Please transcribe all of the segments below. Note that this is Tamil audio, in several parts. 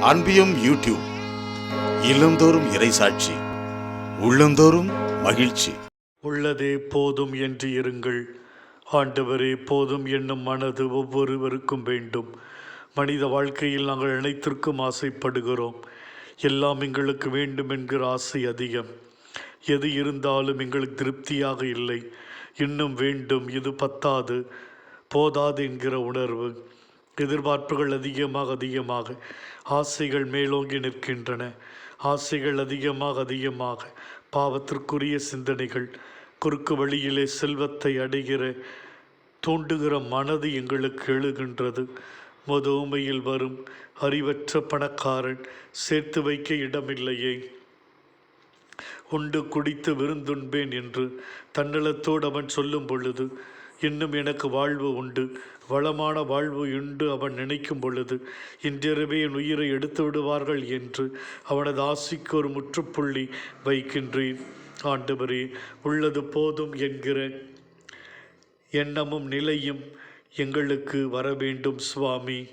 அன்பியும் யூடியூப் இல்லந்தோறும் இறைசாட்சி உள்ளந்தோறும் மகிழ்ச்சி. உள்ளதே போதும் என்று இருங்கள். ஆண்டவரே போதும் என்னும் மனது ஒவ்வொருவருக்கும் வேண்டும். மனித வாழ்க்கையில் நாங்கள் அனைத்திற்கும் ஆசைப்படுகிறோம். எல்லாம் எங்களுக்கு வேண்டும் என்கிற ஆசை அதிகம். எது இருந்தாலும் எங்களுக்கு திருப்தியாக இல்லை. இன்னும் வேண்டும் இது பத்தாது. போதாது என்கிற உணர்வு. எதிர்பார்ப்புகள் அதிகமாக அதிகமாக. ஆசைகள் மேலோங்கி நிற்கின்றன. ஆசைகள் அதிகமாக அதிகமாக. பாவத்திற்குரிய சிந்தனைகள். குறுக்கு வழியிலே செல்வத்தை அடைகிற தூண்டுகிற மனது எங்களுக்கு எழுகின்றது. மதுமையில் வரும் அறிவற்ற பணக்காரன் சேர்த்து வைக்க இடமில்லையே. உண்டு குடித்து விருந்துண்பேன் என்று தன்னலத்தோடு அவன் சொல்லும் பொழுது இன்னும் எனக்கு வாழ்வு உண்டு. வளமான வாழ்வு உண்டு அவன் நினைக்கும் பொழுது. இன்றிரவே என் உயிரை எடுத்து விடுவார்கள் என்று அவனது ஆசைக்கு ஒரு முற்றுப்புள்ளி வைக்கின்றேன். ஆண்டவரே உள்ளது போதும் என்கிற எண்ணமும் நிலையும் எங்களுக்கு வர வேண்டும் சுவாமி.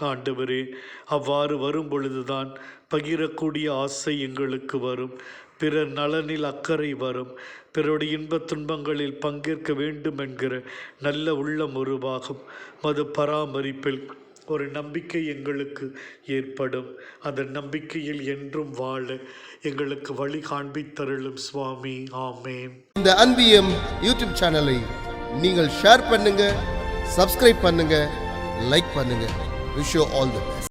ஆண்டவரே அவ்வாறு வரும் பொழுதுதான் பகிரக்கூடிய ஆசை எங்களுக்கு வரும். பிறர் நலனில் அக்கறை வரும். பிறருடைய இன்பத் துன்பங்களில் பங்கேற்க வேண்டும் என்கிற நல்ல உள்ளம் உருவாகும். மது பராமரிப்பில் ஒரு நம்பிக்கை எங்களுக்கு ஏற்படும். அந்த நம்பிக்கையில் என்றும் வாழ எங்களுக்கு வழி காண்பித்தருளும் சுவாமி. ஆமேன். இந்த அன்பியம் யூடியூப் சேனலை நீங்கள் ஷேர் பண்ணுங்க சப்ஸ்கிரைப் பண்ணுங்க லைக் பண்ணுங்க. Wish all the best